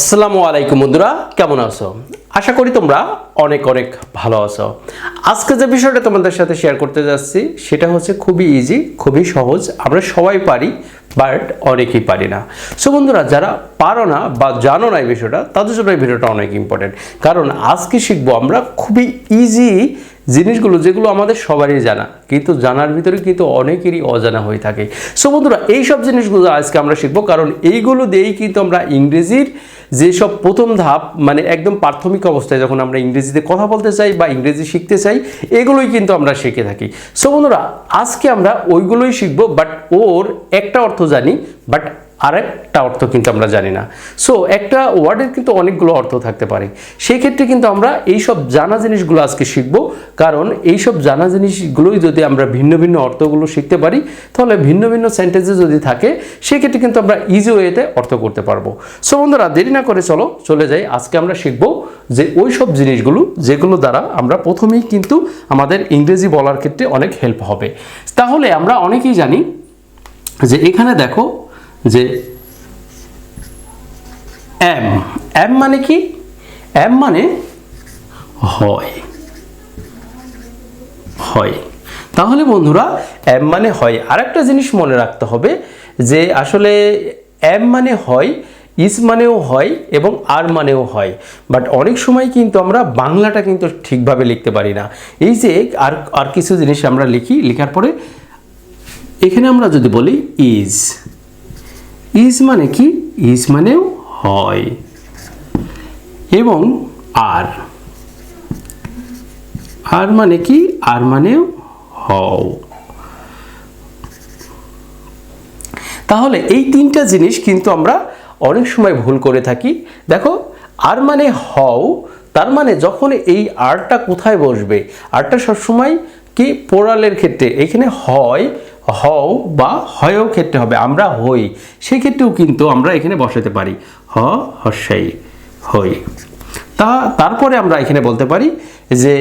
আসসালামু আলাইকুম বন্ধুরা, কেমন আছো? আশা করি তোমরা অনেক অনেক ভালো আছো। আজকে যে বিষয়টা তোমাদের সাথে শেয়ার করতে যাচ্ছি, সেটা হচ্ছে খুবই ইজি খুবই সহজ। আমরা সবাই পারি বাট অনেকেই পারি না। সো বন্ধুরা, যারা পারো না বা জানো না এই বিষয়টা, তাদের জন্য এই ভিডিওটা অনেক ইম্পর্টেন্ট কারণ আজকে শিখব আমরা খুবই ইজি জিনিসগুলো, যেগুলো আমাদের সবারই জানা, কিন্তু জানার ভিতরে কিন্তু অনেকেরই অজানা হয়ে থাকে। সো বন্ধুরা এই সব জিনিসগুলো আজকে আমরা শিখব, কারণ এইগুলো দিয়েই কিন্তু আমরা ইংরেজির যেসব প্রথম ধাপ মানে একদম প্রাথমিক অবস্থায় যখন আমরা ইংরেজিতে কথা বলতে চাই বা ইংরেজি শিখতে চাই, এগুলোই কিন্তু আমরা শিখে থাকি। সো বন্ধুরা, আজকে আমরা ওইগুলোই শিখব বাট ওর একটা অর্থ জানি বাট আরেকটা অর্থ কিন্তু আমরা জানি না। সো একটা ওয়ার্ডের কিন্তু অনেকগুলো অর্থ থাকতে পারে। সেই ক্ষেত্রে কিন্তু আমরা এইসব জানা জিনিসগুলো আজকে শিখব। কারণ এইসব জানা জিনিসগুলোই যদি আমরা ভিন্ন ভিন্ন অর্থগুলো শিখতে পারি, তাহলে ভিন্ন ভিন্ন সেন্টেন্সে যদি থাকে, সেক্ষেত্রে কিন্তু আমরা ইজি ওয়েতে অর্থ করতে পারব। সো বন্ধুরা, দেরি না করে চলো, চলে যাই। আজকে আমরা শিখব যে ওই সব জিনিসগুলো, যেগুলো দ্বারা আমরা প্রথমেই কিন্তু আমাদের ইংরেজি বলার ক্ষেত্রে অনেক হেল্প হবে। তাহলে আমরা অনেকেই জানি যে এখানে দেখো যে এম এম মানে কি? এম মানে হয়। হয়। তাহলে বন্ধুরা, এম মানে হয়। আরেকটা জিনিস মনে রাখতে হবে যে আসলে এম মানে হয় ইস মানেও হয় এবং আর মানেও হয়। বাট অনেক সময় কিন্তু আমরা বাংলাটা কিন্তু ঠিকভাবে লিখতে পারি না। এই যে আর আর কিছু জিনিস আমরা লিখি, লেখার পরে এখানে আমরা যদি বলি ইজ। ইজ মানে কি? ইজ মানেও হয়। এবং আর। আর মানে কি? আর মানেও হও। তাহলে এই তিনটা জিনিস কিন্তু আমরা অনেক সময় ভুল করে থাকি। দেখো, আর মানে হও, তার মানে যখন এই আরটা কোথায় বসবে? আরটা সবসময় কি? পোড়ালের ক্ষেত্রে। এখানে হয় হও বা হয়ও ক্ষেত্রে হবে, আমরা হই। সেই ক্ষেত্রেও কিন্তু আমরা এখানে বসাতে পারি, হ হসাই হই। তা তারপরে আমরা এখানে বলতে পারি যে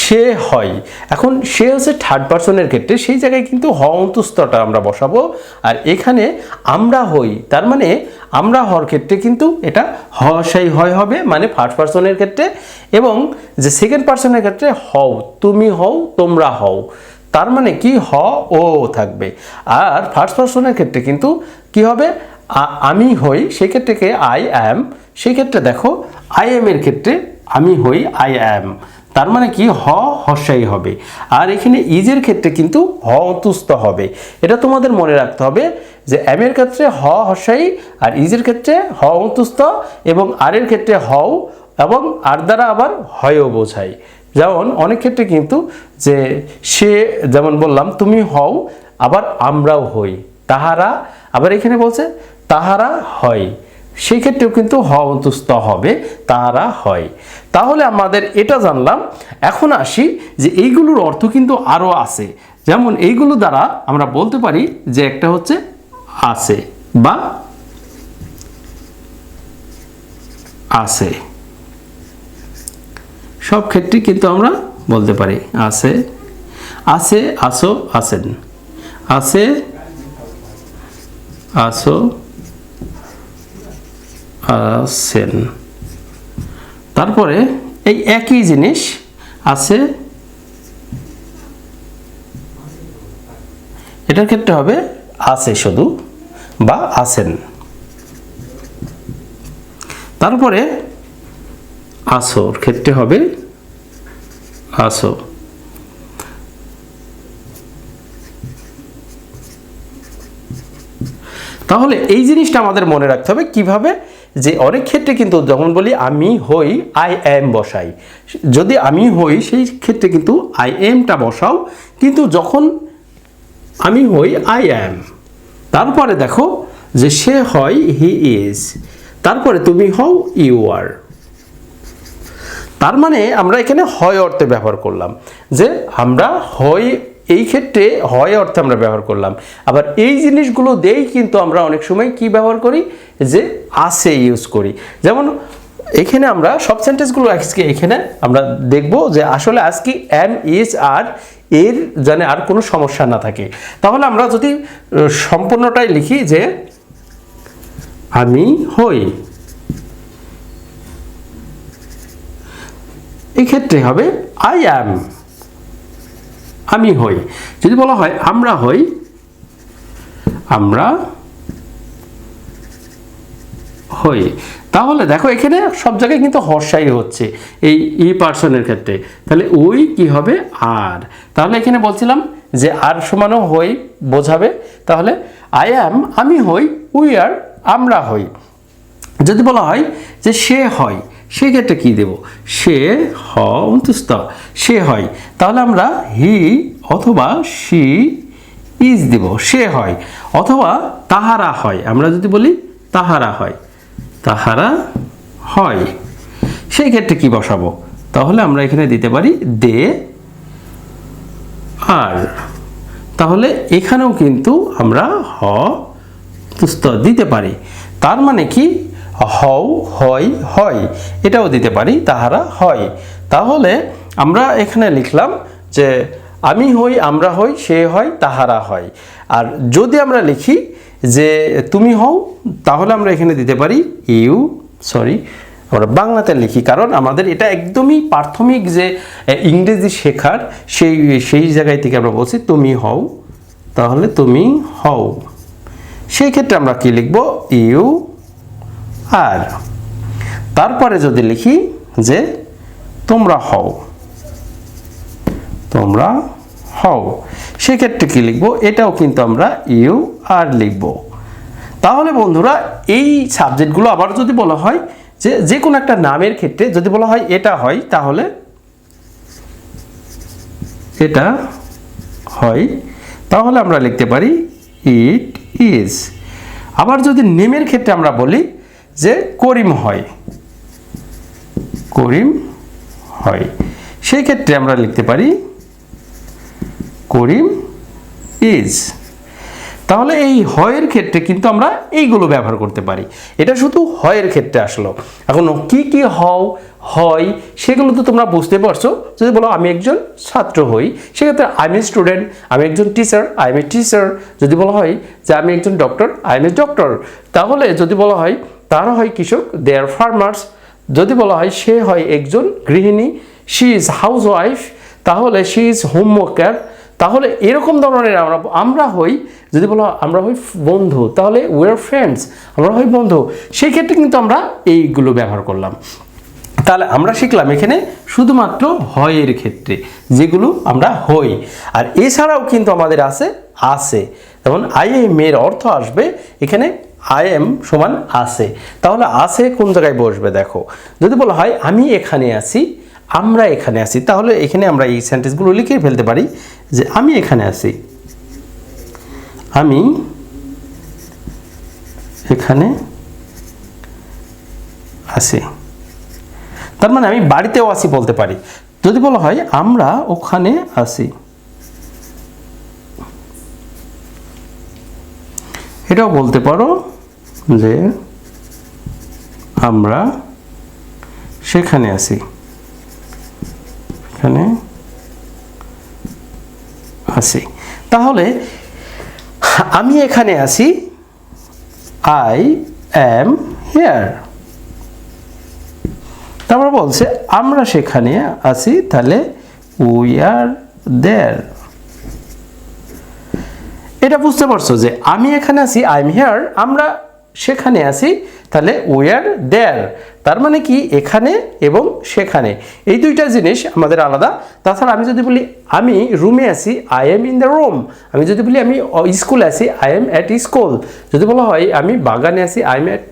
সে হয় এখন সে হচ্ছে থার্ড পার্সনের ক্ষেত্রে, সেই জায়গায় কিন্তু হ অন্তস্তটা আমরা বসাবো, আর এখানে আমরা হই, তার মানে আমরা হওয়ার ক্ষেত্রে কিন্তু এটা হ, সেই হয় হবে মানে ফার্স্ট পার্সনের ক্ষেত্রে, এবং যে সেকেন্ড পার্সনের ক্ষেত্রে হও, তুমি হও, তোমরা হও। তার মানে কি হ, ও থাকবে। আর ফার্স্ট পার্সনের ক্ষেত্রে কিন্তু কি হবে? আমি হই সেই ক্ষেত্রে আই অ্যাম সেই ক্ষেত্রে দেখো আই এম এর ক্ষেত্রে আমি হই আই অ্যাম তার মানে কি? হ হর্ষাই হবে। আর এখানে ইজের ক্ষেত্রে কিন্তু হ অতুস্ত হবে। এটা তোমাদের মনে রাখতে হবে যে এম এর ক্ষেত্রে হ হর্ষাই আর ইজের ক্ষেত্রে হ অতুস্ত এবং আর এর ক্ষেত্রে হও, এবং আর দ্বারা আবার হয়ও বোঝায়। যেমন অনেক ক্ষেত্রে কিন্তু যে সে যেমন বললাম, তুমি হও, আবার আমরাও হই। তাহারা, আবার এখানে বলছে, তাহারা হয়। সেই ক্ষেত্রেও কিন্তু হ হবে, তাহারা হয়। তাহলে আমাদের এটা জানলাম। এখন আসি যে এইগুলোর অর্থ কিন্তু আরও আছে। যেমন এইগুলো দ্বারা আমরা বলতে পারি যে একটা হচ্ছে আছে বা আছে। সব ক্ষেত্রে কিন্তু আমরা বলতে পারি, আছে আছে, আসো, আছেন। আছে, আসো, আছেন। তারপরে এই একই জিনিস, আছে, এটার ক্ষেত্রে হবে আছে শুধু বা আছেন। তারপরে আসোর, ক্ষেত্রে হবে আসো তাহলে এই জিনিসটা আমাদের মনে রাখতে হবে কীভাবে? যে অনেক ক্ষেত্রে কিন্তু যখন বলি আমি হই আই এম বসাই। যদি আমি হই, সেই ক্ষেত্রে কিন্তু আই এমটা বসাও। কিন্তু যখন আমি হই আই অ্যাম তারপরে দেখো যে সে হয় হি ইজ তারপরে তুমি হও ইউ আর তার মানে আমরা এখানে হয় অর্থে ব্যবহার করলাম। যে আমরা হয় এই ক্ষেত্রে হয় অর্থে আমরা ব্যবহার করলাম। আবার এই জিনিসগুলো দিয়েই কিন্তু আমরা অনেক সময় কি ব্যবহার করি? যে আসে ইউজ করি। যেমন এখানে আমরা সব সেন্টেন্সগুলো আজকে এখানে আমরা দেখব যে আসলে আজকে এম ইজ আর এর যেন আর কোনো সমস্যা না থাকে। তাহলে আমরা যদি সম্পূর্ণটাই লিখি যে আমি হই। এই ক্ষেত্রে হবে আই অ্যাম আমি হই। যদি বলা হয়, আমরা হই আমরা হই। তাহলে দেখো এখানে সব জায়গায় কিন্তু হর্ষাই হচ্ছে, এই ই পার্সনের ক্ষেত্রে। তাহলে ওই কি হবে? আর। তাহলে এখানে বলছিলাম যে আর সমানও হই, বোঝাবে। তাহলে আই অ্যাম আমি হই উই আর আমরা হই। যদি বলা হয় যে সে হয় সেক্ষেত্রে কি দেব? সে হ অন্তুস্ত সে হয়। তাহলে আমরা হি অথবা সি ইজ দেব। সে হয়। অথবা তাহারা হয়। আমরা যদি বলি তাহারা হয়। তাহারা হয়। সেই ক্ষেত্রে কি বসাবো? তাহলে আমরা এখানে দিতে পারি দে আর। তাহলে এখানেও কিন্তু আমরা হ তুস্ত দিতে পারি। তার মানে কি? হও, হয় হয়, এটাও দিতে পারি, তাহারা, হয়। তাহলে আমরা এখানে লিখলাম যে আমি হই, আমরা হই, সে হয়, তাহারা হয়। আর যদি আমরা লিখি যে তুমি হও, তাহলে আমরা এখানে দিতে পারি ইউ, সরি, আমরা বাংলাতে লিখি, কারণ আমাদের এটা একদমই প্রাথমিক যে ইংরেজি শেখার সেই সেই জায়গায় থেকে আমরা বলছি তুমি হও, তাহলে তুমি হও। সেই ক্ষেত্রে আমরা কি লিখব? ইউ আর তারপরে যদি লিখি যে তোমরা হও তোমরা হও, সেক্ষেত্রে কি লিখব? এটাও কিন্তু আমরা ইউ আর লিখব। তাহলে বন্ধুরা, এই সাবজেক্টগুলো আবার যদি বলা হয় যে যে কোনো একটা নামের ক্ষেত্রে যদি বলা হয় এটা হয়, তাহলে এটা হয়। তাহলে আমরা লিখতে পারি ইট ইজ আবার যদি নেমের ক্ষেত্রে আমরা বলি যে করিম হয়। করিম হয়। সেই ক্ষেত্রে আমরা লিখতে পারি, করিম ইজ তাহলে এই হয়ের ক্ষেত্রে কিন্তু আমরা এইগুলো ব্যবহার করতে পারি। এটা শুধু হয়ের ক্ষেত্রে আসলো। এখন কি কি হও, হয়, সেগুলো তো তোমরা বুঝতে পারছ। যদি বলো, আমি একজন ছাত্র হই, সেক্ষেত্রে আই এম এ স্টুডেন্ট আমি একজন teacher I am a teacher যদি বলা হয় যে আমি একজন doctor I am a doctor তাহলে যদি বলা হয় তারা হয় কৃষক দে আর ফার্মার্স যদি বলা হয় সে হয় একজন গৃহিণী শি ইজ হাউস ওয়াইফ তাহলে শি ইজ হোম ওয়ার্কার তাহলে এরকম ধরনের আমরা আমরা হই, যদি বলো আমরা হই বন্ধু, তাহলে উয়ার ফ্রেন্ডস আমরা হই বন্ধু। সেই ক্ষেত্রে কিন্তু আমরা এইগুলো ব্যবহার করলাম। তাহলে আমরা শিখলাম এখানে শুধুমাত্র হয়ের ক্ষেত্রে, যেগুলো আমরা হই। আর এছাড়াও কিন্তু আমাদের আছে আছে। যেমন আই এম এর অর্থ আসবে এখানে আই এম সমান আছে। তাহলে আছে কোন জায়গায় বসবে দেখো। যদি বলা হয় আমি এখানে আছি, আমরা এখানে আছি, তাহলে এখানে আমরা এই সেন্টেন্সগুলো লিখে ফেলতে পারি যে আমি এখানে আছি। আমি এখানে আছি। তার মানে আমি বাড়িতেও আসি বলতে পারি। যদি বলা হয় আমরা ওখানে আসি এটাও বলতে পারো যে আমরা সেখানে আছি। এখানে আছি। তাহলে আমি এখানে আছি। আই অ্যাম হেয়ার তারপর বলছে, আমরা সেখানে আছি, তাহলে উই আর দেয়ার এটা বুঝতে পারছ যে আমি এখানে আছি আই এম হেয়ার আমরা সেখানে আছি, তাহলে আর দেয়ার তার মানে কি? এখানে এবং সেখানে। এই দুইটা জিনিস আমাদের আলাদা। তাছাড়া আমি যদি বলি, আমি রুমে আছি I am in the room আমি যদি বলি, আমি স্কুলে আছি আই এম অ্যাট স্কুল যদি বলা হয়, আমি বাগানে আছি আই এম অ্যাট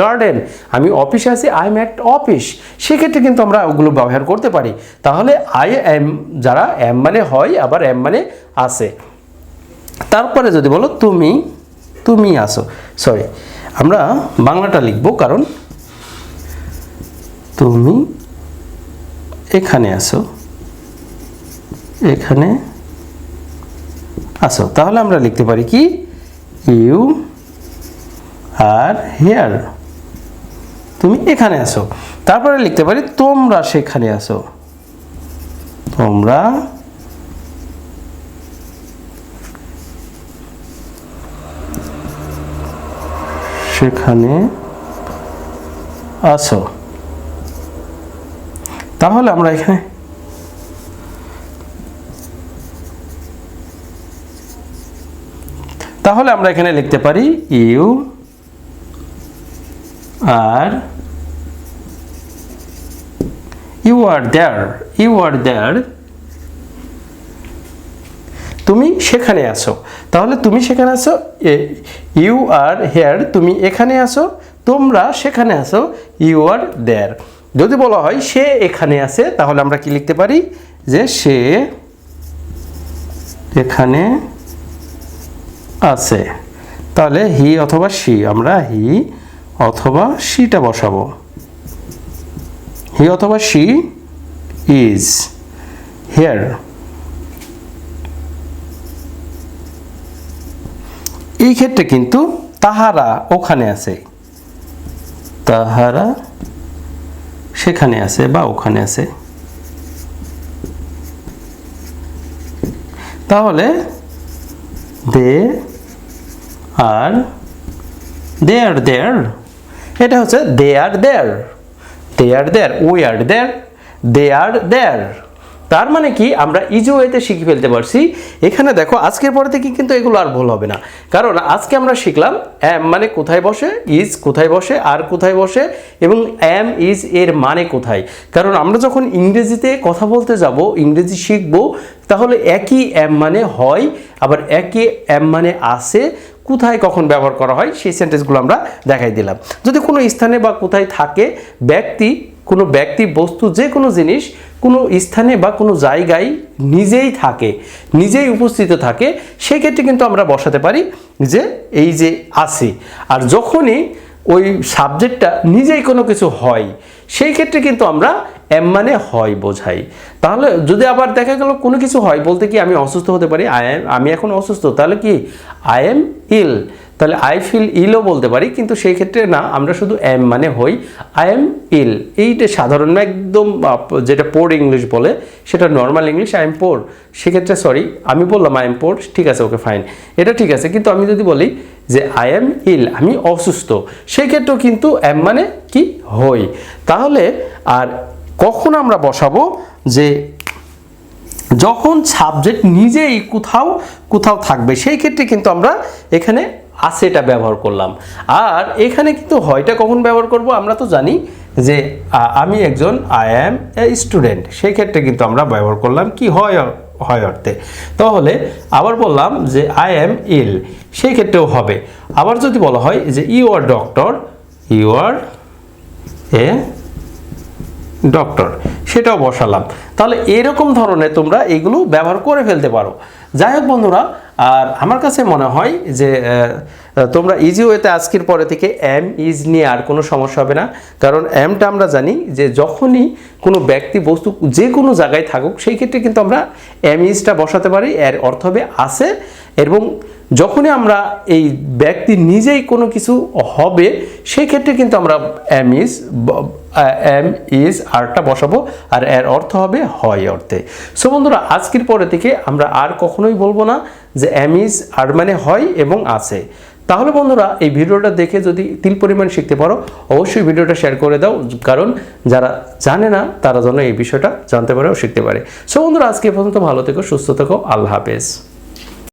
গার্ডেন আমি অফিসে আছি আই এম অ্যাট অফিস সেক্ষেত্রে কিন্তু আমরা ওগুলো ব্যবহার করতে পারি। তাহলে আই এম যারা এম মানে হয়, আবার এম মানে আছে। তারপরে যদি বলো, তুমি তুমি আসো সরি আমরা বাংলাটা লিখব কারণ তুমি এখানে আসো এখানে আসো তাহলে আমরা লিখতে পারি কি? ইউ আর হেয়ার তুমি এখানে আসো তারপরে লিখতে পারি তোমরা সেখানে আসো তোমরা সেখানে আছো। তাহলে আমরা এখানে তাহলে আমরা এখানে লিখতে পারি you are you are there, you are there, তুমি সেখানে আসো তাহলে তুমি সেখানে আসো ইউ আর হেয়ার তুমি এখানে আসো তোমরা সেখানে আসো ইউ আর দেয়ার যদি বলা হয় সে এখানে আছে, তাহলে আমরা কি লিখতে পারি? যে সে এখানে আছে। তাহলে হি অথবা সি আমরা হি অথবা সিটা বসাবো। হি অথবা সি ইজ হেয়ার এই ক্ষেত্রে কিন্তু তাহারা ওখানে আছে। তাহারা সেখানে আছে বা ওখানে আছে। তাহলে দে আর দে আর দেয়ার এটা হচ্ছে দে আর দেয়ার দে আর দেয়ার উই আর দেয়ার দে আর দেয়ার তার মানে কি, আমরা ইজি ওয়েতে শিখে ফেলতে পারছি। এখানে দেখো, আজকের পরে থেকে কিন্তু এগুলো আর ভুল হবে না। কারণ আজকে আমরা শিখলাম অ্যাম মানে কোথায় বসে ইজ কোথায় বসে, আর কোথায় বসে, এবং অ্যাম ইজ এর মানে কোথায়। কারণ আমরা যখন ইংরেজিতে কথা বলতে যাব, ইংরেজি শিখব, তাহলে একই এম মানে হয়, আবার একই এম মানে আসে কোথায় কখন ব্যবহার করা হয়, সেই সেন্টেন্সগুলো আমরা দেখাই দিলাম। যদি কোনো স্থানে বা কোথায় থাকে ব্যক্তি কোনো ব্যক্তি, বস্তু, যে কোনো জিনিস কোনো স্থানে বা কোনো জায়গায় নিজেই থাকে, নিজেই উপস্থিত থাকে, সেক্ষেত্রে কিন্তু আমরা বসাতে পারি যে এই যে আছে। আর যখনই ওই সাবজেক্টটা নিজেই কোনো কিছু হয় সেই ক্ষেত্রে কিন্তু আমরা এম মানে হয় বোঝাই। তাহলে যদি আবার দেখা গেল কোনো কিছু হয়, বলতে কি আমি অসুস্থ হতে পারি? আই এম আমি এখন অসুস্থ, তাহলে কি? আই এম ইল তাহলে আই ফিল ইলও বলতে পারি, কিন্তু সেই ক্ষেত্রে না, আমরা শুধু এম মানে হই। আই এম ইল এইটা সাধারণ একদম যেটা পোর ইংলিশ বলে, সেটা normal English I am poor সেক্ষেত্রে সরি আমি বললাম আই এম পোর ঠিক আছে ওকে ফাইন এটা ঠিক আছে, কিন্তু আমি যদি বলি যে আই এম ইল আমি অসুস্থ সেক্ষেত্রেও কিন্তু এম মানে কি? হই। তাহলে আর কখন আমরা বসাবো? যে যখন সাবজেক্ট নিজেই কোথাও কোথাও থাকবে, সেই ক্ষেত্রে কিন্তু আমরা এখানে আছেটা ব্যবহার করলাম। আর এখানে কিন্তু হয়টা কখন ব্যবহার করব? আমরা তো জানি যে আমি একজন আই অ্যাম এ স্টুডেন্ট সেই ক্ষেত্রে কিন্তু আমরা ব্যবহার করলাম কি হয় হয় অর্থে। তাহলে আবার বললাম যে আই অ্যাম ইল সেই ক্ষেত্রেও হবে। আবার যদি বলা হয় যে you are doctor you are a doctor, সেটাও বসালাম। তাহলে এরকম ধরনের তোমরা এগুলো ব্যবহার করে ফেলতে পারো। যাই হোক বন্ধুরা আর আমার কাছে মনে হয় যে তোমরা ইজি ওয়েতে আজকের পরে থেকে এম ইজ নিয়ে আর কোনো সমস্যা হবে না। কারণ এমটা আমরা জানি যে, যখনই কোনো ব্যক্তি বস্তু যে কোনো জায়গায় থাকুক, সেই ক্ষেত্রে কিন্তু আমরা এম ইজটা বসাতে পারি। এর অর্থ হবে আছে। এবং যখনই আমরা এই ব্যক্তি নিজেই কোনো কিছু হবে, সেই ক্ষেত্রে কিন্তু আমরা এম ইজ এম ইজ আরটা বসাবো। আর এর অর্থ হবে হয় অর্থে। সো বন্ধুরা, আজকের পরে থেকে আমরা আর কখনোই বলব না। যে অ্যামিজ আর মানে হয় এবং আছে। তাহলে বন্ধুরা, এই ভিডিওটা দেখে যদি তিল পরিমাণ শিখতে পারো, অবশ্যই ভিডিওটা শেয়ার করে দাও, কারণ যারা জানে না, তারা যেন এই বিষয়টা জানতে পারে ও শিখতে পারে। সো বন্ধুরা, আজকে পর্যন্ত ভালো থেকো, সুস্থ থেকো, আল্লাহ হাফেজ।